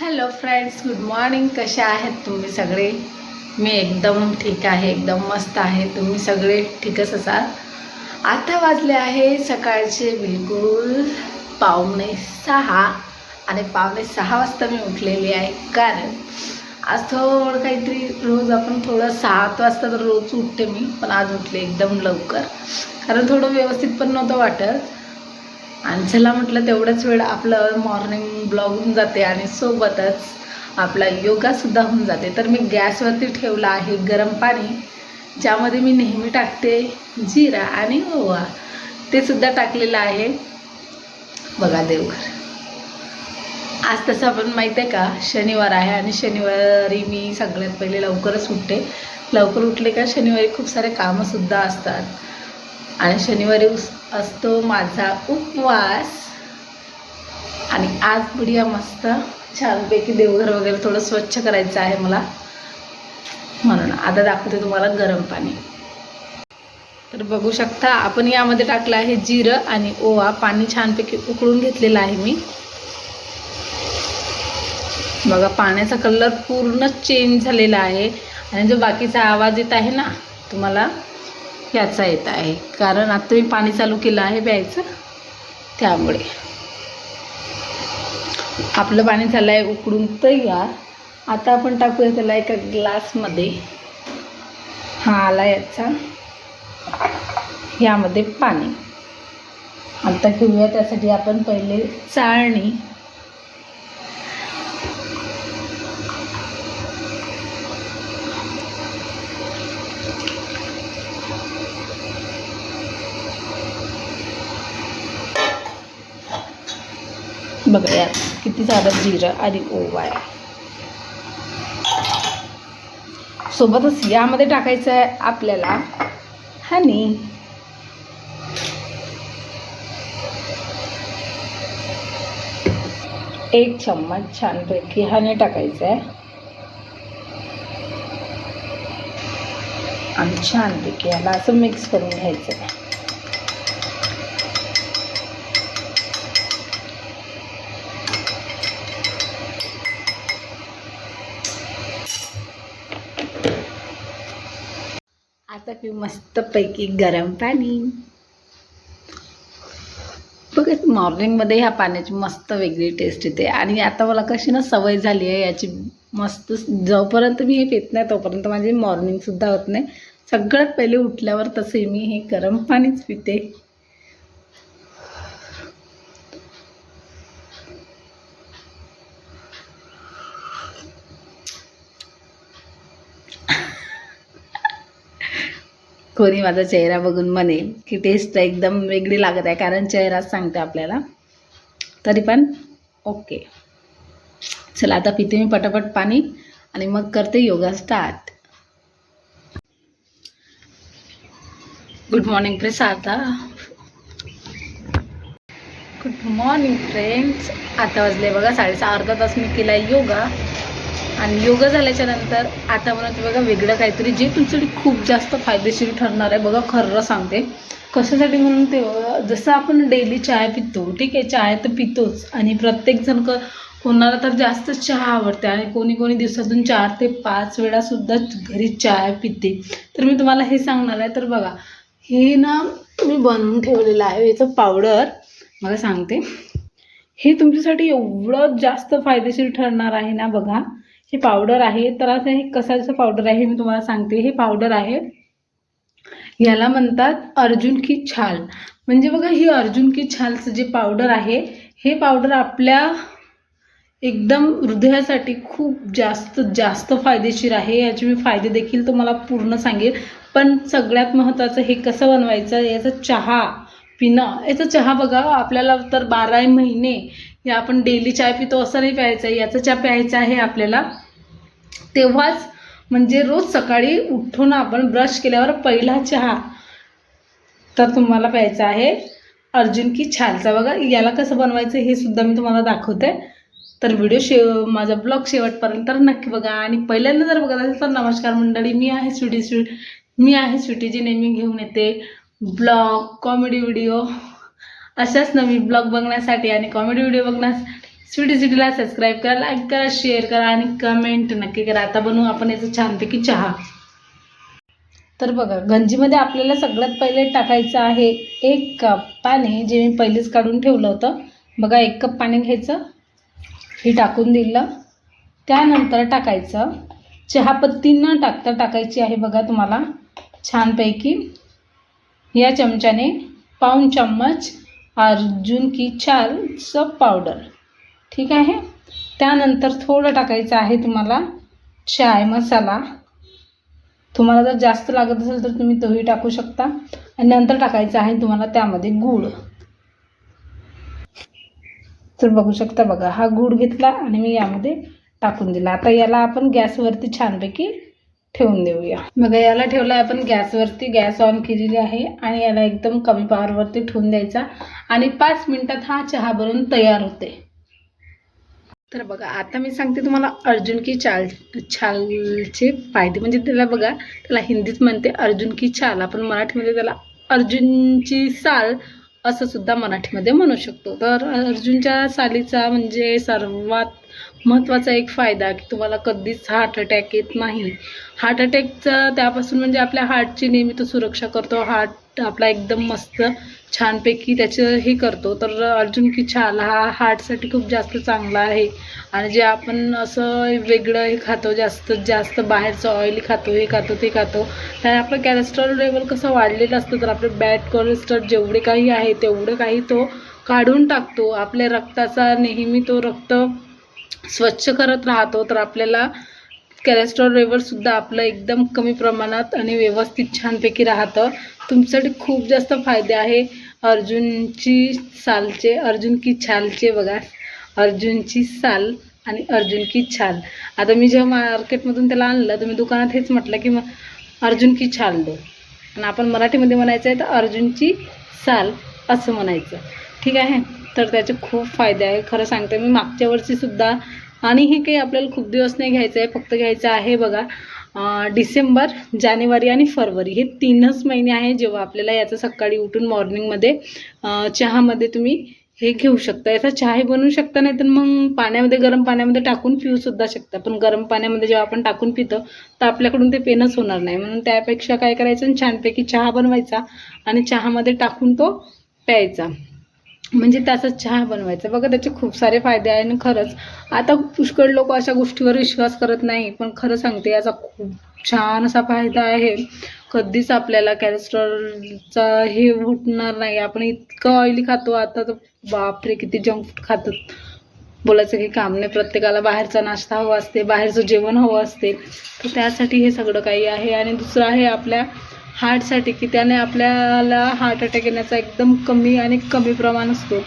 Hello friends good morning कशा आहेत तुम्ही सगळे? मी एकदम ठीक आहे एकदम मस्त आहे. तुम्ही सगळे ठीकच असाल? आता वाजले आहे सकाळचे बिलकुल पावणे सहा आणि पावणे सहा वाजता मी उठलेली आहे. कारण आज थोडं काहीतरी रोज आपण थोडं सात वाजता तर रोज उठते मी पण आज उठले एकदम लवकर. कारण थोडं व्यवस्थित पण नव्हतं वाटत. आणि चला म्हटलं तेवढंच वेळ आपलं मॉर्निंग ब्लॉग होऊन जाते आणि सोबतच आपला योगासुद्धा होऊन जाते. तर मी गॅसवरती ठेवला आहे गरम पाणी ज्यामध्ये मी नेहमी टाकते जिरा आणि ओवा. ते सुद्धा टाकलेलं आहे. बघा देवघर. आज तसं आपण माहिती आहे का शनिवार आहे आणि शनिवारी मी सगळ्यात पहिले लवकरच उठते. लवकर उठले का शनिवारी खूप सारे कामंसुद्धा असतात. आणि शनिवारी उस असतो माझा उपवास. आणि आज बुडिया मस्त छानपैकी देवघर वगैरे थोडं स्वच्छ करायचं आहे मला. म्हणून आता दाखवते तुम्हाला गरम पाणी. तर बघू शकता आपण यामध्ये टाकलं आहे जिरं आणि ओवा. पाणी छानपैकी उकळून घेतलेलं आहे मी. बघा पाण्याचा कलर पूर्ण चेंज झालेला आहे. आणि जो बाकीचा आवाज येत आहे ना तुम्हाला याचा येत आहे. कारण आता मी पाणी चालू केलं आहे प्यायचं. त्यामुळे. आपलं पाणी झालं आहे उकडून तयार. आता आपण टाकूया त्याला एका ग्लासमध्ये. हा आला याचा. यामध्ये पाणी. आता घेऊया त्यासाठी आपण पहिले चाळणी. बघूयात किती झालं जिरं आणि ओवा आहे सोबतच यामध्ये टाकायचं आहे आपल्याला हनी एक चम्मच छानपैकी हनी टाकायचं आहे. आणि छानपैकी याला असं मिक्स करून घ्यायचं आहे. आता मस्तपैकी गरम पाणी. बघा मॉर्निंगमध्ये ह्या पाण्याची मस्त वेगळी टेस्ट येते. आणि आता मला कशी ना सवय झाली आहे याची मस्त जोपर्यंत मी हे पित नाही तोपर्यंत माझी मॉर्निंगसुद्धा होत नाही. सगळ्यात पहिले उठल्यावर तसे मी हे गरम पाणीच पिते. कोणी माझा चेहरा बघून म्हणेल की टेस्ट एकदम वेगळी लागत आहे कारण चेहराच सांगते आपल्याला. तरी पण ओके चला आता पिते मी पटापट पाणी आणि मग करते yoga start good morning friends आता गुड मॉर्निंग फ्रेंड्स आता वाजले बघा साडेसहा अर्धा तास मी केला योगा. आणि योगा झाल्याच्यानंतर आता म्हणत बघा वेगळं काहीतरी जे तुमच्यासाठी खूप जास्त फायदेशीर ठरणार आहे बघा खरं सांगते. कशासाठी म्हणून ते जसं आपण डेली चाय पितो ठीक आहे चाय तर पितोच. आणि प्रत्येकजण क कोणाला तर जास्त चहा आवडते आणि कोणी कोणी दिवसातून चार ते पाच वेळासुद्धा घरी चाय पिते. तर मी तुम्हाला हे सांगणार आहे तर बघा हे ना मी बनवून ठेवलेलं आहे याचं पावडर मला सांगते. हे तुमच्यासाठी एवढं जास्त फायदेशीर ठरणार आहे ना बघा. हे पावडर आहे. तर असं हे कशाचं पावडर आहे मी तुम्हाला सांगते. हे पावडर आहे. याला म्हणतात अर्जुन की छाल. म्हणजे बघा ही अर्जुन की छालचं जे पावडर आहे हे पावडर आपल्या एकदम हृदयासाठी खूप जास्त जास्त फायदेशीर आहे. याचे मी फायदे देखील तुम्हाला पूर्ण सांगेल. पण सगळ्यात महत्त्वाचं हे कसं बनवायचं? याचा चहा पिणं. याचा चहा बघा आपल्याला तर बारा महिने या आपण डेली चाय पितो असं नाही प्यायचं. आहे याचा चहा प्यायचा आहे आपल्याला. तेव्हाच म्हणजे रोज सकाळी उठून आपण ब्रश केल्यावर पहिला चहा. तर तुम्हाला प्यायचा आहे अर्जुन की छालचा. बघा याला कसं बनवायचं हे सुद्धा मी तुम्हाला दाखवते. तर व्हिडिओ शेव माझा ब्लॉग शेवटपर्यंत तर नक्की बघा. आणि पहिल्यांदा जर बघत असेल तर नमस्कार मंडळी मी आहे स्वीटी स्वीट मी आहे स्वीटी जी नेहमी घेऊन येते. ब्लॉग कॉमेडी व्हिडिओ अशाच नवीन ब्लॉग बघण्यासाठी आणि कॉमेडी व्हिडिओ बघण्यास स्वीटी सिटीला सबस्क्राईब करा लाईक करा शेअर करा आणि कमेंट नक्की करा. आता बनवू आपण याचं छानपैकी चहा. तर बघा गंजीमध्ये आपल्याला सगळ्यात पहिले टाकायचं आहे एक कप पाणी जे मी पहिलेच काढून ठेवलं होतं. बघा एक कप पाणी घ्यायचं. हे टाकून दिलं. त्यानंतर टाकायचं. चहापत्ती न टाकता टाकायची आहे बघा तुम्हाला छानपैकी. या चमच्याने पाऊन चम्मच अर्जुन की चालचं पावडर ठीक आहे? त्यानंतर थोडं टाकायचं आहे तुम्हाला चाय मसाला. तुम्हाला जर जास्त लागत असेल तर तुम्ही तोही टाकू शकता. आणि नंतर टाकायचं आहे तुम्हाला त्यामध्ये गूळ. तर बघू शकता बघा हा गूळ घेतला आणि मी यामध्ये टाकून दिला. आता याला आपण गॅसवरती छानपैकी ठेवून देऊया. मग याला ठेवला आपण गॅसवरती गॅस ऑन केलेली आहे आणि याला एकदम कमी पॉवरवरती ठेवून द्यायचा. आणि पाच मिनटात हा चहा बनवून तयार होते. तर बघा आता मी सांगते तुम्हाला अर्जुन की चाल छालचे फायदे. म्हणजे त्याला बघा त्याला हिंदीत म्हणते अर्जुन की चाल. आपण मराठीमध्ये त्याला अर्जुनची साल असं सुद्धा मराठीमध्ये म्हणू शकतो. तर अर्जुनच्या सालीचा म्हणजे सर्वात महत्त्वाचा एक फायदा की तुम्हाला कधीच हार्ट अटॅक येत नाही. हार्ट अटॅकचा त्यापासून म्हणजे आपल्या हार्टची नेहमी तो सुरक्षा करतो. हार्ट आपला एकदम मस्त छानपैकी त्याचं हे करतो. तर अर्जुन की छाल हा हार्टसाठी खूप जास्त चांगला आहे. आणि जे आपण असं वेगळं हे खातो जास्त जास्त बाहेरचं ऑइल खातो हे खातो ते खातो त्याने आपलं कॅलेस्ट्रॉल लेवल कसं वाढलेलं असतं तर आपले बॅड कोलेस्ट्रॉल जेवढे काही आहे तेवढं काही तो काढून टाकतो. आपल्या रक्ताचा नेहमी तो रक्त स्वच्छ करत राहतो तर आपल्याला कॅलेस्ट्रॉल लेवलसुद्धा आपलं एकदम कमी प्रमाणात आणि व्यवस्थित छानपैकी राहतं. तुमच्यासाठी खूप जास्त फायदे आहे. अर्जुनची सालचे अर्जुन की छालचे बघा. अर्जुनची साल आणि अर्जुन की छाल. आता मी जेव्हा मार्केटमधून त्याला आणलं तर मी दुकानात हेच म्हटलं की मग अर्जुन की छाल दो. आणि आपण मराठीमध्ये म्हणायचं आहे तर अर्जुनची साल असं म्हणायचं. ठीक आहे? तर त्याचे खूप फायदे आहे. खरं सांगते मी मागच्या वर्षीसुद्धा आणि हे काही आपल्याला खूप दिवस नाही घ्यायचं आहे फक्त घ्यायचं आहे बघा. डिसेंबर जानेवारी आणि फरवरी हे तीनच महिने आहे जेव्हा आपल्याला याचं सकाळी उठून मॉर्निंगमध्ये चहामध्ये तुम्ही हे घेऊ शकता. याचा चहाही बनवू शकता नाही तर मग पाण्यामध्ये गरम पाण्यामध्ये टाकून पिऊसुद्धा शकता. पण गरम पाण्यामध्ये जेव्हा आपण टाकून पितो तर आपल्याकडून ते पेनच होणार नाही. म्हणून त्यापेक्षा काय करायचं? छानपैकी चहा बनवायचा आणि चहामध्ये टाकून तो प्यायचा. म्हणजे त्याचा चहा बनवायचा. बघा त्याचे खूप सारे फायदे आहे आणि खरंच आता पुष्कळ लोक अशा गोष्टीवर विश्वास करत नाही पण खरं सांगते याचा खूप छान असा फायदा आहे. कधीच आपल्याला कॅलेस्ट्रॉलचा हे होणार नाही. आपण इतकं ऑइली खातो आता तर बापरे किती जंक फूड खातात. बोलायचं काही काम नाही. प्रत्येकाला बाहेरचा नाश्ता हवा असते बाहेरचं जेवण हवं असते. तर त्यासाठी हे सगळं काही आहे. आणि दुसरं आहे आपल्या हार्टसाठी की त्याने आपल्याला हार्ट अटॅक येण्याचा एकदम कमी आणि कमी प्रमाण असतो.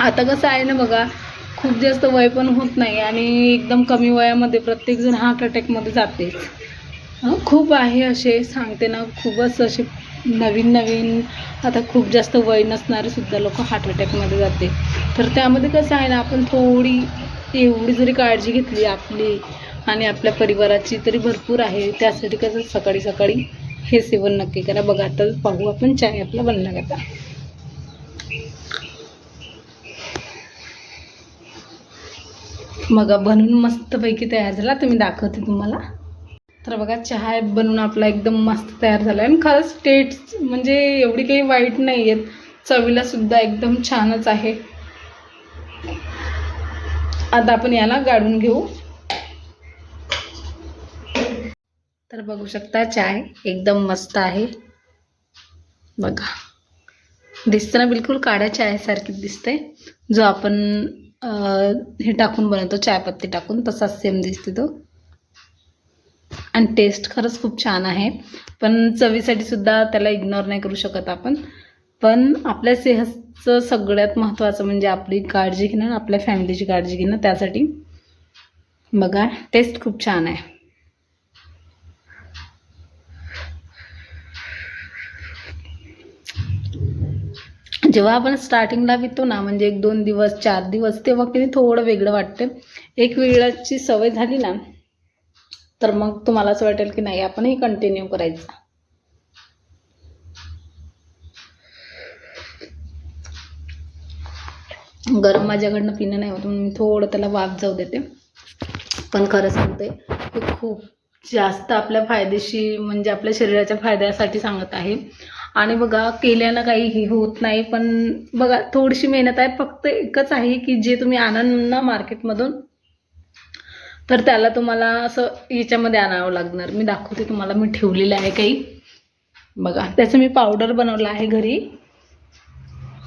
आता कसं आहे ना बघा खूप जास्त वय पण होत नाही आणि एकदम कमी वयामध्ये प्रत्येकजण हार्ट अटॅकमध्ये जाते. खूप आहे असे सांगते ना खूपच असे नवीन नवीन आता खूप जास्त वय नसणारे सुद्धा लोक हार्ट अटॅकमध्ये जाते. तर त्यामध्ये कसं आहे ना आपण थोडी एवढी जरी काळजी घेतली आपली आणि आपल्या परिवाराची तरी भरपूर आहे. त्यासाठी कसं सकाळी सकाळी हे सेवन नक्की करा. बघा आता पाहू आपण चाय आपला बनला का मग बनवून मस्तपैकी तयार झाला. तुम्ही दाखवते तुम्हाला. तर बघा चहा बनवून आपला एकदम मस्त तयार झाला आणि खरंच टेस्ट म्हणजे एवढी काही वाईट नाही आहेत चवीला सुद्धा एकदम छानच आहे. आता आपण याला गाळून घेऊ. तर बघू शकता चाय एकदम मस्त आहे. बघा. दिसतं ना बिलकुल काळ्या चायसारखीच दिसते जो आपण हे टाकून बनवतो चायपत्ती टाकून तसाच सेम दिसते तो. आणि टेस्ट खरंच खूप छान आहे. पण चवीसाठी सुद्धा त्याला इग्नोर नाही करू शकत आपण. पण आपल्या सेहतचं सगळ्यात महत्त्वाचं म्हणजे आपली काळजी घेणं आपल्या फॅमिलीची काळजी घेणं त्यासाठी. बघा टेस्ट खूप छान आहे. जेव्हा आपण स्टार्टिंगला वितो ना म्हणजे एक दोन दिवस चार दिवस तेव्हा किती थोडं वेगळं वाटते एक वेळाची सवय झाली ना तर मग तुम्हाला असं वाटेल की नाही आपणही कंटिन्यू करायचं. गरम माझ्याकडनं पिणं नाही होत म्हणून मी थोडं त्याला वाफ जाऊ देते. पण खरं सांगते हे खूप जास्त आपल्या फायदेशीर म्हणजे आपल्या शरीराच्या फायद्यासाठी सांगत आहे. आणि बघा केल्यानं काही हे होत नाही पण बघा थोडीशी मेहनत आहे. फक्त एकच आहे की जे तुम्ही आणाल ना मार्केटमधून तर त्याला तुम्हाला असं याच्यामध्ये आणावं लागणार. मी दाखवते तुम्हाला मी ठेवलेलं आहे काही. बघा त्याचं मी पावडर बनवलं आहे घरी.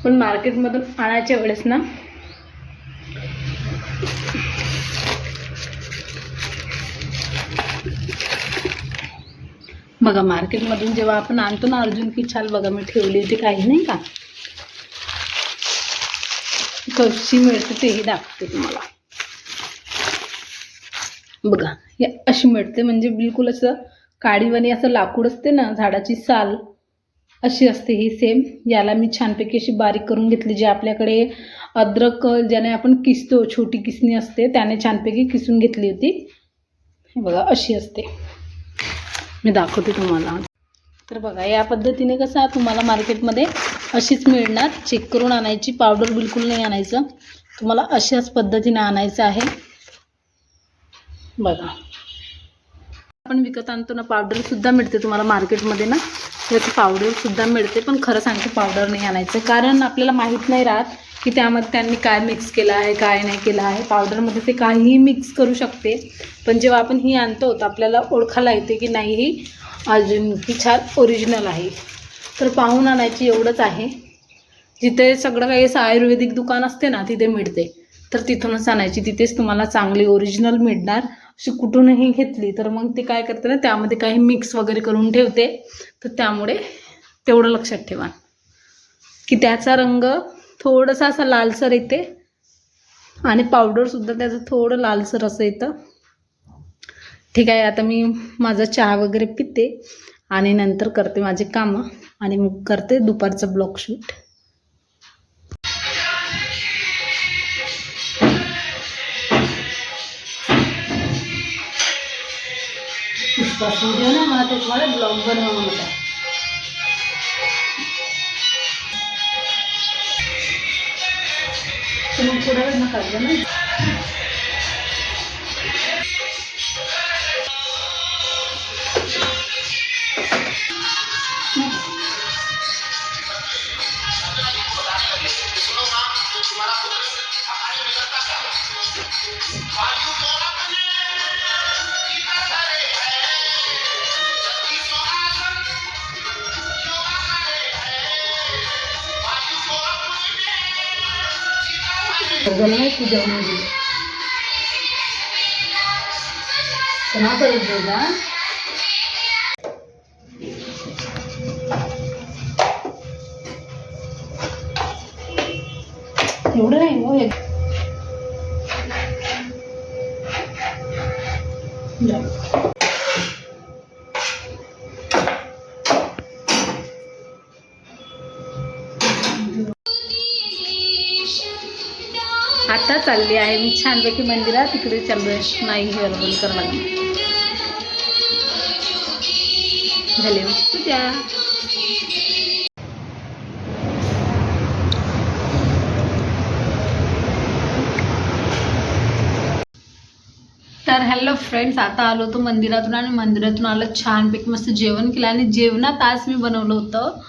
पण मार्केटमधून आणायच्या वेळेस ना बघा मार्केटमधून जेव्हा आपण आणतो ना अर्जुन की छाल बघा मी ठेवली होती काही नाही का? कशी मिळते तेही दाखवते तुम्हाला. बघा हे अशी मिळते म्हणजे बिलकुल असं काडीवाणी असं लाकूड असते ना झाडाची साल अशी असते ही सेम याला मी छानपैकी अशी बारीक करून घेतली जी आपल्याकडे अद्रक ज्याने आपण किसतो छोटी किसणी असते त्याने छानपैकी किसून घेतली होती. हे बघा अशी असते. मी दाखवते तुम्हाला. तर बघा या पद्धतीने कसं तुम्हाला मार्केटमध्ये अशीच मिळणार. चेक करून आणायची. पावडर बिलकुल नाही आणायचं. तुम्हाला अशाच पद्धतीने आणायचं आहे. बघा. आपण विकत आणतो ना पावडरसुद्धा मिळते तुम्हाला मार्केटमध्ये ना. त्याची पावडरसुद्धा मिळते पण खरं सांगते पावडर नाही आणायचं. कारण आपल्याला माहीत नाही राहत की त्यामध्ये त्यांनी काय मिक्स केलं आहे काय नाही केलं आहे. पावडरमध्ये ते काहीही मिक्स करू शकते. पण जेव्हा आपण ही आणतो तर आपल्याला ओळखायला येते की नाही ही अजून ही छान ओरिजिनल आहे. तर पाहून आणायची एवढंच आहे. जिथे सगळं काही असं आयुर्वेदिक दुकान असते ना तिथे मिळते. तर तिथूनच आणायची. तिथेच तुम्हाला चांगली ओरिजिनल मिळणार. अशी कुठूनही घेतली तर मग ते काय करते ना त्यामध्ये काही मिक्स वगैरे करून ठेवते. तर त्यामुळे तेवढं लक्षात ठेवा. की त्याचा रंग थोडंसं असा लालसर येते. आणि पावडरसुद्धा त्याचं थोडं लालसर असं येतं. ठीक आहे आता मी माझा चहा वगैरे पिते आणि नंतर करते माझे कामं. आणि मग करते दुपारचं ब्लॉग शूट मला ते तुम्हाला ब्लॉग बनवा म्हणत आहे तुम्ही थोडा वेळ नका ना झालं नाही पूजा होऊन गेली आता चालली आहे. मी छानपैकी मंदिरात. तिकडे चालू आहे नाही बरोबर करायला झाले पूजा. तर हॅलो फ्रेंड्स आता आलो होतो मंदिरातून आणि मंदिरातून आलं छानपैकी मस्त जेवण केलं आणि जेवणात आज मी बनवलं होतं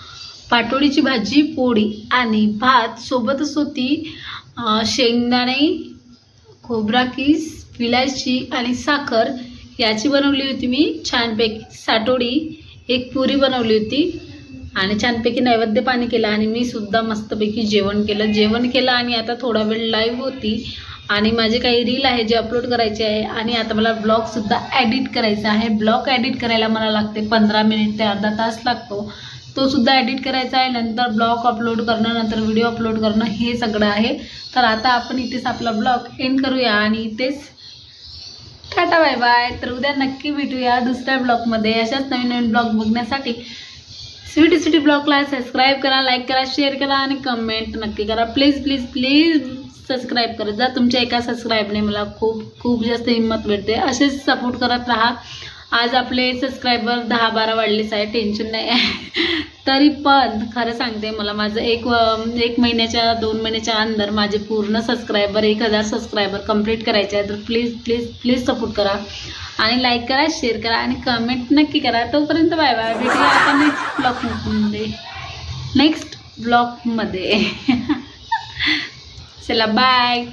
पाटोळीची भाजी पोळी आणि भात. सोबतच होती शेंगदाणे खोबरा किस विलायची आणि साखर याची बनवली होती मी. छानपैकी साटोडी एक पुरी बनवली होती आणि छानपैकी नैवेद्य पाणी केलं आणि मी सुद्धा मस्तपैकी जेवण केलं. जेवण केलं आणि आता थोडा वेळ लाईव्ह होती आणि माझे काही रील आहे जे अपलोड करायचे आहे आणि आता मला ब्लॉगसुद्धा ॲडिट करायचा आहे. ब्लॉग ॲडिट करायला मला लागते पंधरा मिनिट ते अर्धा तास लागतो. तो सुद्धा एडिट करायचा आहे. नंतर ब्लॉग अपलोड करणं नंतर व्हिडिओ अपलोड करणं हे सगळं आहे. तर आता आपण इथेच आपला ब्लॉग एंड करूया आणि इथेच टाटा बाय बाय तर उद्या नक्की भेटूया दुसऱ्या ब्लॉगमध्ये अशाच नवीन नवीन ब्लॉग बघण्यासाठी स्वीटी स्वीटी ब्लॉगला सबस्क्राईब करा लाईक करा शेअर करा आणि कमेंट नक्की करा. प्लीज प्लीज प्लीज सबस्क्राईब करत जा तुमच्या एका सबस्क्राईबने मला खूप खूप जास्त हिंमत भेटते असेच सपोर्ट करत राहा. आज आपले सबस्क्रायबर दहा बारा वाढलेच आहे टेन्शन नाही आहे. तरी पण खरं सांगते मला माझं एक एक महिन्याच्या दोन महिन्याच्या अंदर माझे पूर्ण सबस्क्रायबर एक हजार सबस्क्रायबर कंप्लीट करायचे आहे तर प्लीज प्लीज प्लीज सपोर्ट करा. आणि लाईक करा शेअर करा आणि कमेंट नक्की करा. तोपर्यंत बाय बाय भेटूया आता नेक्स्ट ब्लॉगमध्ये नेक्स्ट ब्लॉगमध्ये चला बाय